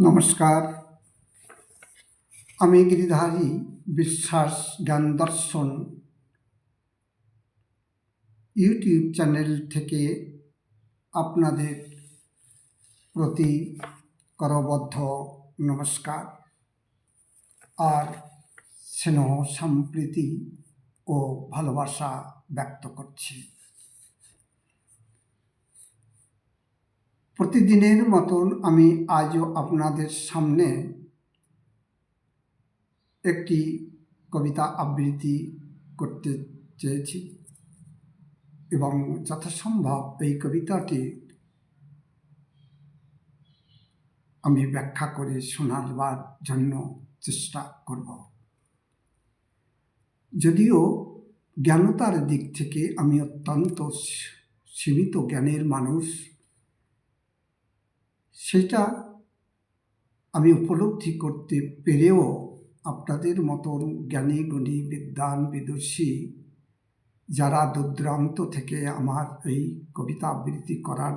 নমস্কার। আমি গিরিধারী বিশ্বাস জ্ঞান দর্শন ইউটিউব চ্যানেল থেকে আপনাদের প্রতি করবদ্ধ নমস্কার। আর স্নেহ, সম্প্রীতি ও ভালোবাসা ব্যক্ত করছি। প্রতিদিনের মতন আমি আজও আপনাদের সামনে একটি কবিতা আবৃত্তি করতে চেয়েছি এবং যথাসম্ভব এই কবিতাটি আমি ব্যাখ্যা করে শোনাবার জন্য চেষ্টা করব। যদিও জ্ঞানতার দিক থেকে আমি অত্যন্ত সীমিত জ্ঞানের মানুষ সেটা আমি উপলব্ধি করতে পেরেও আপনাদের মতন জ্ঞানী, গুণী বিদ্যান বিদুষী যারা দুর্দ্রান্ত থেকে আমার এই কবিতা আবৃত্তি করার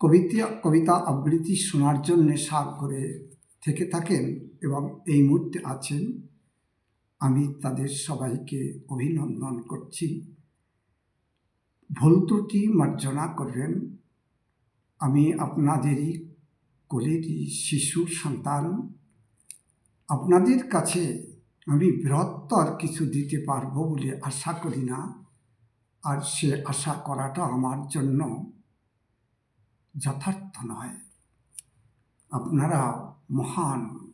কবিতা কবিতা আবৃত্তি শোনার জন্য সার করে থেকে থাকেন এবং এই মুহূর্তে আছেন, আমি তাদের সবাইকে অভিনন্দন করছি। ভুল ত্রুটি মার্জনা করবেন আমি আপনাদেরই কোলেরই শিশুর সন্তান। আপনাদের কাছে আমি বৃহত্তর কিছু দিতে পারব বলে আশা করি না। আর সে আশা করাটা আমার জন্য যথার্থ নয়। আপনারা মহান,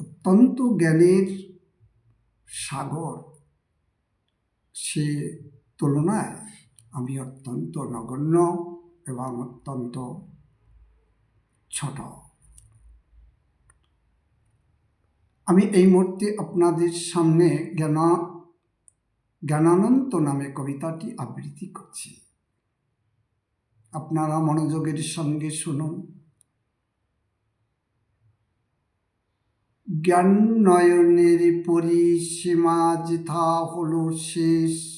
অত্যন্ত জ্ঞানের সাগর। সে তুলনায় আমি অত্যন্ত নগণ্য। এবং অত্যন্ত ছোট। আমি এই মুহূর্তে আপনাদের সামনে জ্ঞান জ্ঞানানন্ত নামে কবিতাটি আবৃত্তি করছি। আপনারা মনোযোগের সঙ্গে শুনুন। জ্ঞান নয়নের পরিসীমা যেথা হলো শেষ।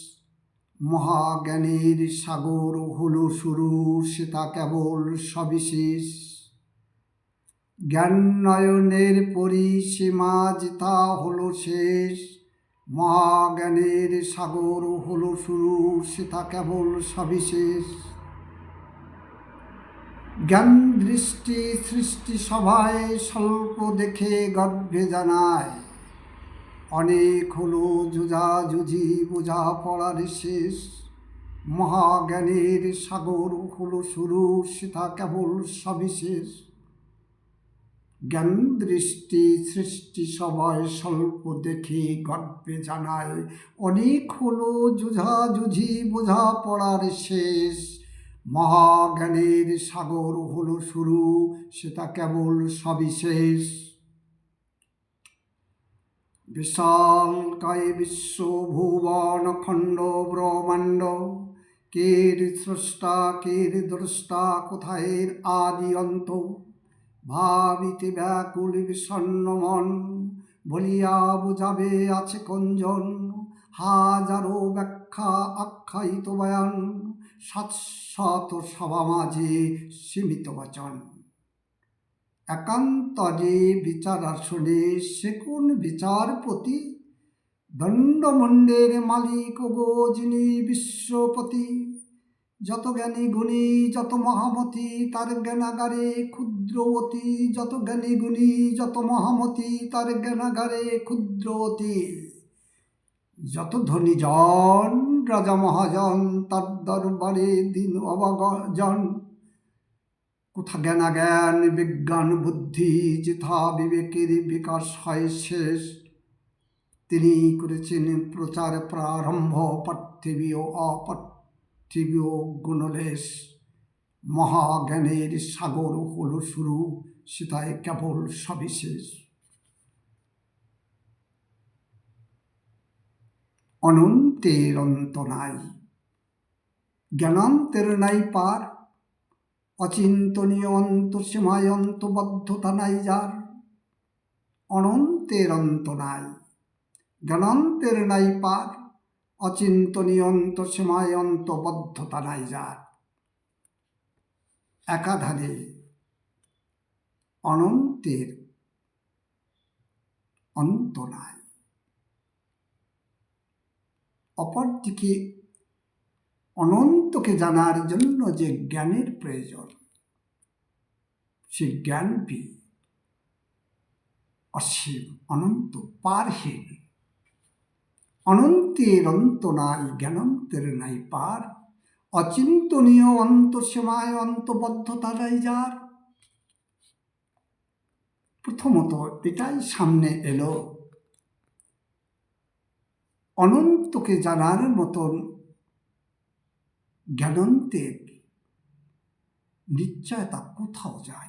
মহাজ্ঞানের সাগর হলো শুরু সেটা কেবল সবিশেষ। জ্ঞান নয়নের পরিসীমা যেথা হলো শেষ। মহাজ্ঞানের সাগর হলো শুরু সেটা কেবল সবিশেষ। জ্ঞান দৃষ্টি সৃষ্টি সভায় স্বল্প দেখে গর্ভে জানায়। অনেক হলো বোঝা পড়ার শেষ মহাজ্ঞানের সাগর হলো শুরু সেটা কেবল সবিশেষ জ্ঞান দৃষ্টি সৃষ্টি সবাই স্বল্প দেখে গর্বে জানায়, অনেক হলো যুঝি বোঝা পড়ার শেষ মহাজ্ঞানের সাগর হলো শুরু সেটা কেবল সবিশেষ বিশাল কায় বিশ্ব ভুবন খণ্ড ব্রহ্মাণ্ড কের স্রষ্টা কের দ্রষ্টা কোথায় আদি অন্ত ভাবিতে ব্যাকুল বিষণ্ণ মন বলিয়া বুঝাবে আছে কঞ্জন হাজারো ব্যাখ্যা আখ্যায়িত বয়ান সাতশত সভা মাঝে সীমিত বচন একান্তরে বিচার আসনে সে কোন বিচারপতি? দণ্ডমণ্ডের মালিক গো যিনি বিশ্বপতি। যত জ্ঞানী গুণী, যত মহামতি, তার জ্ঞানাগারে ক্ষুদ্রবতী যত জ্ঞানী গুণী, যত মহামতি, তার জ্ঞানাগারে ক্ষুদ্রবতী যত ধনী জন, রাজা মহাজন, তার দরবারে দিন অবাগজন। কোথা জ্ঞানা জ্ঞান, বিজ্ঞান বুদ্ধি যেথা বিবেকের বিকাশ হয় শেষ। তিনি করেছেন প্রচার প্রারম্ভ, পার্থিবীয় অপার্থিবীয় গুণলেশ। মহাজ্ঞানের সাগর হল শুরু সেটাই কেবল সবিশেষ অনন্তের অন্ত নাই, জ্ঞানান্তের নাই পার অচিন্তনীয় অন্তঃসীমায় অন্তবদ্ধতা নাই যার অনন্তের অন্ত নাই, জ্ঞানান্তের নাই পার অচিন্তনীয় অন্তঃসীমায় অন্তবদ্ধতা নাই যার। একাধারে অনন্তের অন্ত নাই। অপরদিকে অনন্তকে জানার জন্য যে জ্ঞানের প্রয়োজন, সে জ্ঞানটি অসীম, অনন্ত, পারহীন। অনন্তের অন্ত নাই, জ্ঞানন্তের নাই পার। অচিন্তনীয় অন্তঃসীমায় অন্তবদ্ধতা নাই যার। প্রথমত এটাই সামনে এলো। অনন্তকে জানার মতন জ্ঞানন্তের নিশ্চয়তা কোথাও যায়।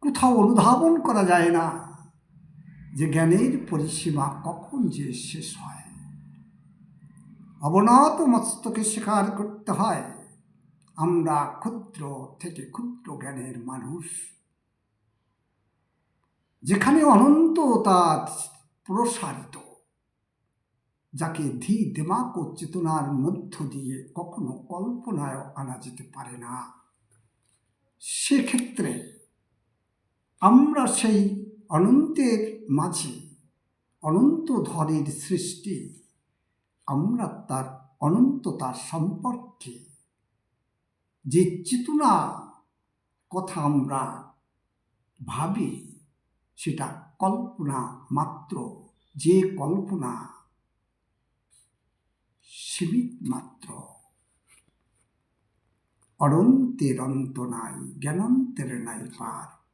কোথাও অনুধাবন করা যায় না যে জ্ঞানের পরিসীমা কখন যে শেষ হয়। অবনত মস্তকে স্বীকার করতে হয়, আমরা ক্ষুদ্র থেকে ক্ষুদ্র জ্ঞানের মানুষ। যেখানে অনন্ততা প্রসারিত। যাকে ধি দিমাগ ও চেতনার মধ্য দিয়ে কখনো কল্পনায় আনা যেতে পারে না। সেক্ষেত্রে আমরা সেই অনন্তের মাঝে অনন্ত ধরের সৃষ্টি, আমরা তার অনন্ততার সম্পর্কে যে চেতনা কথা আমরা ভাবি, সেটা কল্পনা মাত্র, যে কল্পনা সীমিত মাত্র অনন্তের অন্ত নাই জ্ঞানন্তের নাই পার।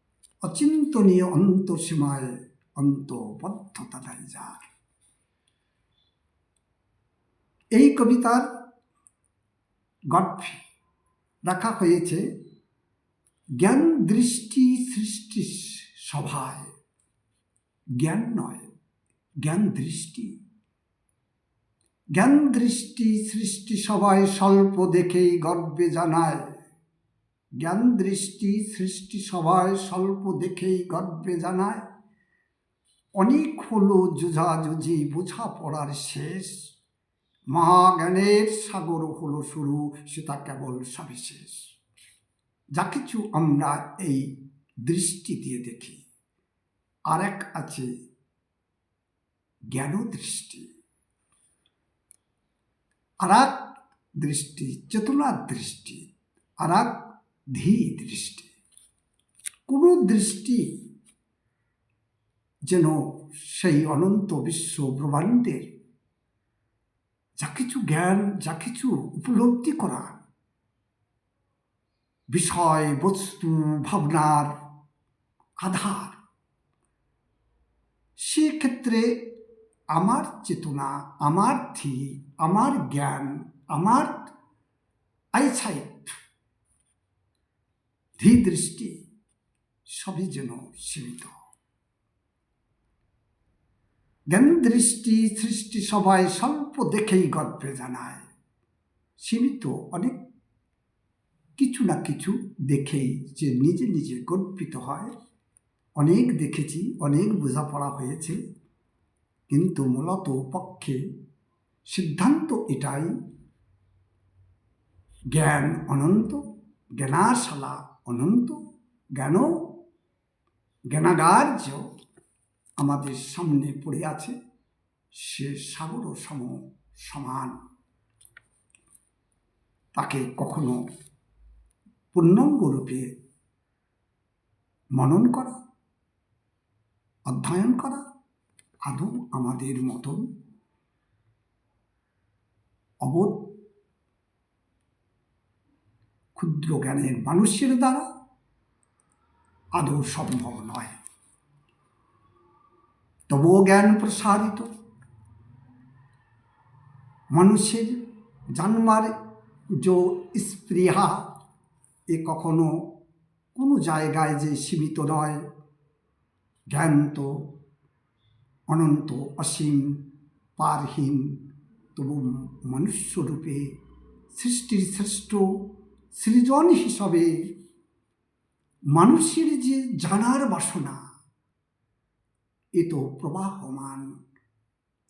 অচিন্তনীয় অন্ত সীমায় অন্তবদ্ধতা নাই যার। এই কবিতার গল্পে রাখা হয়েছে জ্ঞান দৃষ্টি সৃষ্টি সভায়। জ্ঞান নয় জ্ঞান দৃষ্টি জ্ঞান দৃষ্টি সৃষ্টি সবাই স্বল্প দেখেই গর্বে জানায়। জ্ঞান দৃষ্টি সৃষ্টি সবাই স্বল্প দেখেই গর্বে জানায়। অনেক হলো যুঝাযুঝি বোঝা পড়ার শেষ। মহাজ্ঞানের সাগর হলো শুরু সেটা কেবল সবিশেষ। যা কিছু আমরা এই দৃষ্টি দিয়ে দেখি। আর এক আছে জ্ঞান দৃষ্টি আর এক দৃষ্টি চেতনার দৃষ্টি আরাক ধী দৃষ্টি কোনো দৃষ্টি যেন সেই অনন্ত বিশ্ব ব্রহ্মাণ্ডের যা কিছু জ্ঞান যা কিছু উপলব্ধি করা বিষয় বস্তু ভাবনার আধার সেক্ষেত্রে আমার চেতনা, আমার ধি আমার জ্ঞান, আমার আইসাইট। ধী দৃষ্টি সবই যেন সীমিত। জ্ঞান দৃষ্টি সৃষ্টি সবাই স্বল্প দেখেই গল্পে জানায়। সীমিত অনেক কিছু না কিছু দেখেই যে নিজে নিজে গর্বিত হয়। অনেক দেখেছি, অনেক বোঝাপড়া হয়েছে। কিন্তু মূলত পক্ষে সিদ্ধান্ত এটাই। জ্ঞান অনন্ত, জ্ঞানাশালা অনন্ত, জ্ঞান, জ্ঞানাগার্য আমাদের সামনে পড়ে আছে, সে সাগর সম সমান। তাকে কখনো পূর্ণাঙ্গ রূপে মনন করা, অধ্যয়ন করা আদৌ আমাদের মতন অবোধ ক্ষুদ্র জ্ঞানের মানুষের দ্বারা আদৌ সম্ভব নয়। তবুও জ্ঞান প্রসারিত মানুষের জন্মার যে স্পৃহা, এ কখনো কোনো জায়গায় যে সীমিত নয়। জ্ঞান তো অনন্ত অসীম পারহীন তবু মনুষ্যরূপে সৃষ্টির শ্রেষ্ঠ সৃজন হিসাবে মানুষের যে জানার বাসনা এ তো প্রবাহমান।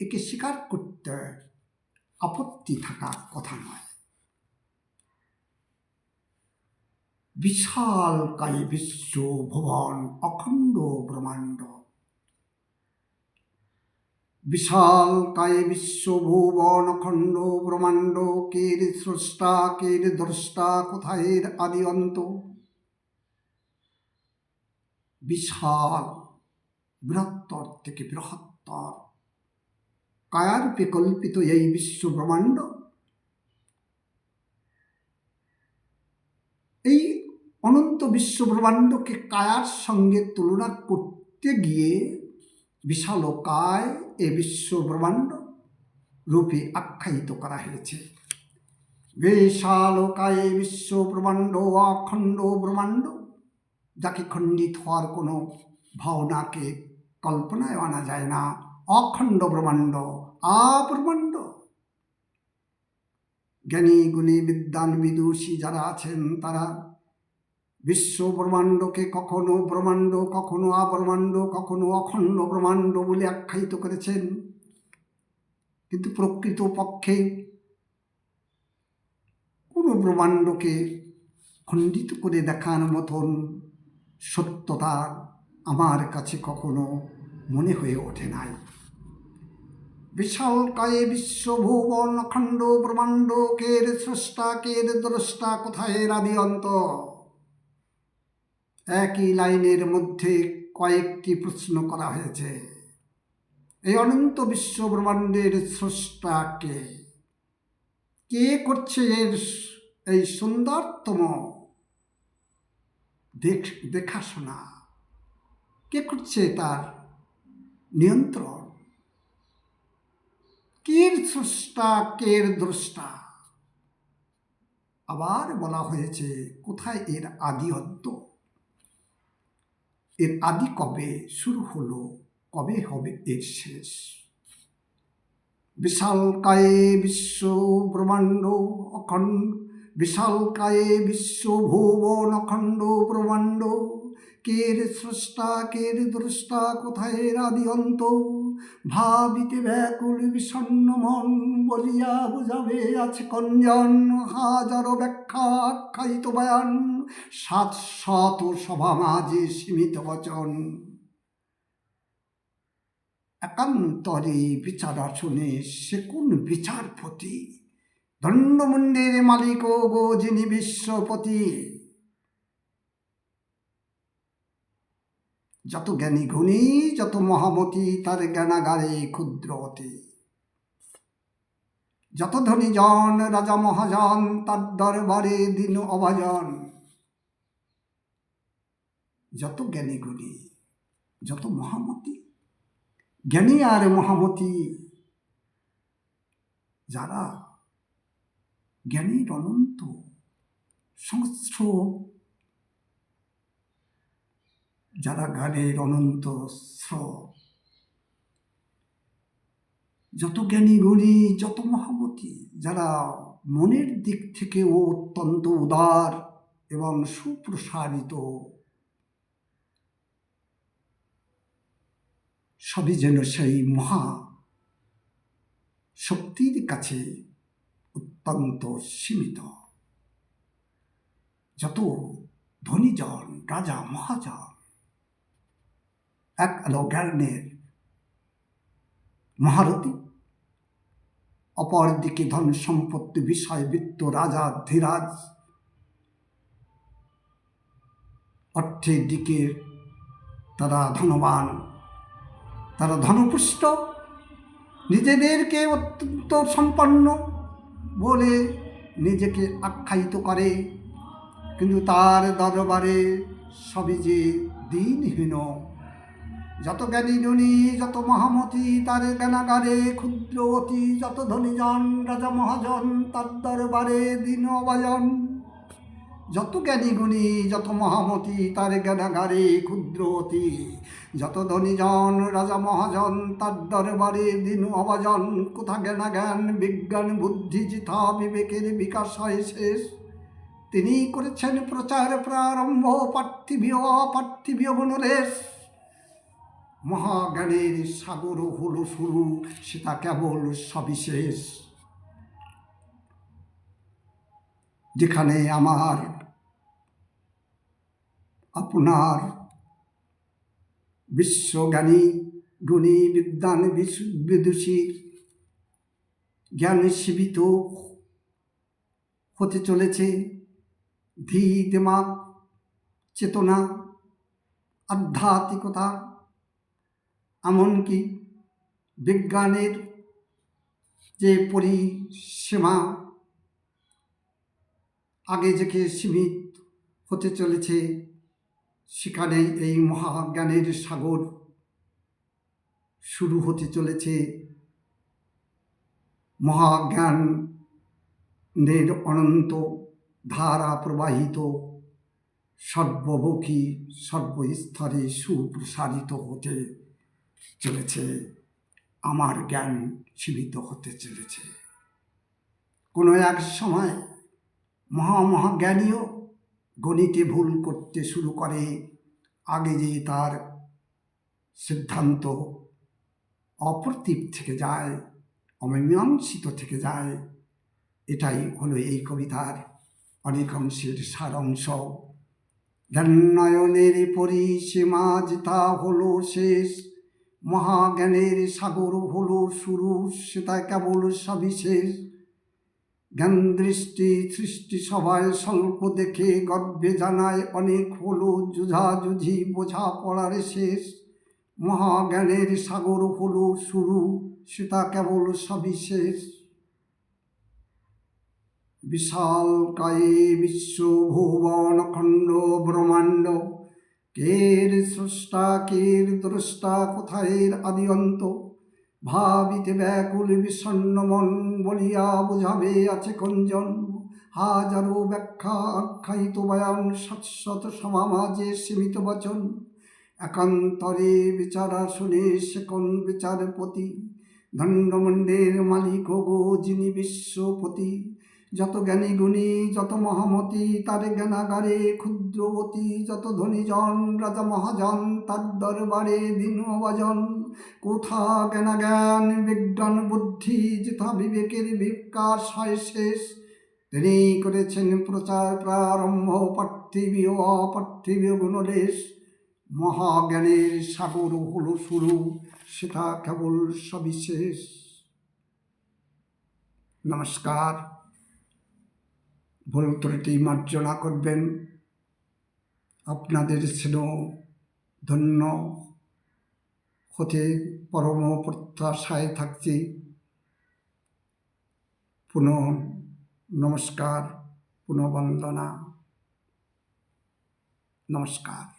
একে স্বীকার করতে আপত্তি থাকা কথা নয়। বিশাল কায় বিশ্ব ভুবন, অখণ্ড ব্রহ্মাণ্ড বিশাল কায় বিশ্ব ভুবন অখণ্ড ব্রহ্মাণ্ড, কের স্রষ্টা, কের দ্রষ্টা কোথায় আদি অন্ত? বিশাল, বৃহত্তর থেকে বৃহত্তর, কায়ারূপে কল্পিত এই বিশ্ব ব্রহ্মাণ্ড এই অনন্ত বিশ্ব ব্রহ্মাণ্ডকে কায়ার সঙ্গে তুলনা করতে গিয়ে বিশালকায় এ বিশ্ব ব্রহ্মাণ্ড রূপে আখ্যায়িত করা হয়েছে। বিশালকায় বিশ্ব ব্রহ্মাণ্ড, অখণ্ড ব্রহ্মাণ্ড, যাকে খণ্ডিত হওয়ার কোনো ভাবনাকে কল্পনায় আনা যায় না। অখণ্ড ব্রহ্মাণ্ড, আব্রহ্মাণ্ড। জ্ঞানী, গুণী বিদ্যান বিদুষী যারা আছেন, তারা বিশ্ব ব্রহ্মাণ্ডকে কখনো ব্রহ্মাণ্ড, কখনো আব্রহ্মাণ্ড, কখনো অখণ্ড ব্রহ্মাণ্ড বলে আখ্যায়িত করেছেন। কিন্তু প্রকৃত পক্ষে কোনো ব্রহ্মাণ্ডকে খণ্ডিত করে দেখার মতন সত্যতা আমার কাছে কখনো মনে হয়ে ওঠে নাই। বিশাল কায়ে বিশ্ব ভুবন অখণ্ড ব্রহ্মাণ্ড কের স্রষ্টা কের দ্রষ্টা কোথায় আদি অন্ত একই লাইনের মধ্যে কয়েকটি প্রশ্ন করা হয়েছে। এই অনন্ত বিশ্ব ব্রহ্মাণ্ডের স্রষ্টাকে কে করছে এর এই সুন্দরতম দেখ, দেখাশোনা? কে করছে তার নিয়ন্ত্রণ? কের স্রষ্টা, কের দ্রষ্টা? আবার বলা হয়েছে, কোথায় এর আদি অন্ত এর আদি কবে শুরু হলো? কবে হবে এর শেষ? বিশাল কায়ে বিশ্ব ব্রহ্মাণ্ড অখণ্ড, বিশাল কায়ে বিশ্ব ভুবন অখণ্ড ব্রহ্মাণ্ড। কের স্রষ্টা কের দ্রষ্টা, কোথায় আদি অন্ত? ভাবিতে ব্যাকুল বিষণ্ণ মন বলিয়া বুঝাবে আছে কঞ্জন হাজারো ব্যাখ্যা আখ্যায়িত বয়ান, সাত শত সভা মাঝে সীমিত বচন। একান্তরে বিচার শুনে সে কোন বিচারপতি? দণ্ডমুণ্ডের মালিক ও গো যিনি বিশ্বপতি। যত জ্ঞানী গুণী, যত মহামতি, তার জ্ঞানাগারে ক্ষুদ্রতি যত ধনী জন, রাজা মহাজন, তার দরবারে দিন অভাজন। যত জ্ঞানী গুণী, যত মহামতি, জ্ঞানী আর মহামতি, যারা জ্ঞানীর অনন্ত সংস্র যারা গানের অনন্ত স্রোত যত জ্ঞানী গুণী, যত মহামতি, যারা মনের দিক থেকেও অত্যন্ত উদার এবং সুপ্রসারিত, সবই যেন সেই মহা শক্তির কাছে অত্যন্ত সীমিত। যত ধনীজন রাজা, মহাজন এক আলো জ্ঞানের মহারথী অপরদিকে ধন সম্পত্তি বিষয় বৃত্ত রাজা ধীরাজ। অর্থের দিকে তারা ধনবান, তারা ধনপুষ্ট। নিজেদেরকে অত্যন্ত সম্পন্ন বলে নিজেকে আখ্যায়িত করে, কিন্তু তার দরবারে সবই যে দিনহীন। যত জ্ঞানী গুণী যত মহামতি, তার জ্ঞানাগারে ক্ষুদ্র অতি, যত ধনীজন রাজা মহাজন, তার দরবারে দিন অবাজন যত জ্ঞানী গুণী, যত মহামতি, তার জ্ঞানাগারে ক্ষুদ্র অতি। যত ধনীজন রাজা মহাজন, তার দরবারে দিন অবাজন কোথা জ্ঞানা জ্ঞান, বিজ্ঞান, বুদ্ধি জিথা বিবেকের বিকাশ হয় শেষ। তিনি করেছেন প্রচার প্রারম্ভ, পার্থিবীয় অপার্থিবীয় গুণলেশ। মহাজ্ঞানের সাগর হলো শুরু, সেটা কেবল সবিশেষ। যেখানে আমার, আপনার বিশ্বজ্ঞানী, গুণী বিদ্যান বিদুষীর জ্ঞান, সীমিত হতে চলেছে। ধী দিমাগ, চেতনা, আধ্যাত্মিকতা এমনকি বিজ্ঞানের যে পরিসীমা, আগে থেকে সীমিত হতে চলেছে, সেখানে এই মহাজ্ঞানের সাগর শুরু হতে চলেছে। মহাজ্ঞানের অনন্ত ধারা প্রবাহিত, সর্বমুখী, সর্বস্তরে সুপ্রসারিত হতে চলেছে। আমার জ্ঞান সীমিত হতে চলেছে। কোনো এক সময় মহা মহাজ্ঞানীও গণিতে ভুল করতে শুরু করে। আগে যে তার সিদ্ধান্ত অপ্রতীপ থেকে যায়, অমীমাংসিত থেকে যায়, এটাই হলো এই কবিতার অনেক অংশের সারাংশ। জ্ঞানায়নের পরিসীমা যেটা হলো শেষ মহাজ্ঞানের সাগর হলো শুরু সেটা কেবল সবিশেষ। জ্ঞান দৃষ্টি সৃষ্টি সবাই স্বল্প দেখে গর্বে জানায় অনেক হলো, যুঝাযুঝি বোঝা পড়ার শেষ। মহাজ্ঞানের সাগর হলো শুরু সেটা কেবল সবিশেষ। বিশাল কায়ে বিশ্ব ভুবন খণ্ড ব্রহ্মাণ্ড কের স্রষ্টা, কের দ্রষ্টা, কোথায়ের আদি অন্ত ভাবিতে ব্যাকুল বিষণ্ণ মন বলিয়া বুঝাবে আছে কঞ্জন হাজারো ব্যাখ্যা আখ্যায়িত বয়ান সৎসত সমাজে সীমিত বচন। একান্তরে বিচারা শুনে সে কোন বিচারপতি? দণ্ডমণ্ডের মালিক গো যিনি বিশ্বপতি। যত জ্ঞানী গুণী, যত মহামতি, তার জ্ঞানাগারে ক্ষুদ্রবতী যত ধনীজন রাজা মহাজন, তার দরবারে দিন অবাজন কোথা জ্ঞানা জ্ঞান বিজ্ঞান বুদ্ধি, যথা বিবেকের বিকাশ হয় শেষ। তিনি করেছেন প্রচার প্রারম্ভ, পার্থিবীয় অপার্থিবীয় গুণলেশ। মহাজ্ঞানের সাগর হলো শুরু, সেটা কেবল সবিশেষ। নমস্কার। ভুল মার্জনা করবেন। আপনাদের স্নেহ ধন্য হতে পরম প্রত্যাশায় থাকছি। পুনঃ নমস্কার পুনবন্দনা। নমস্কার।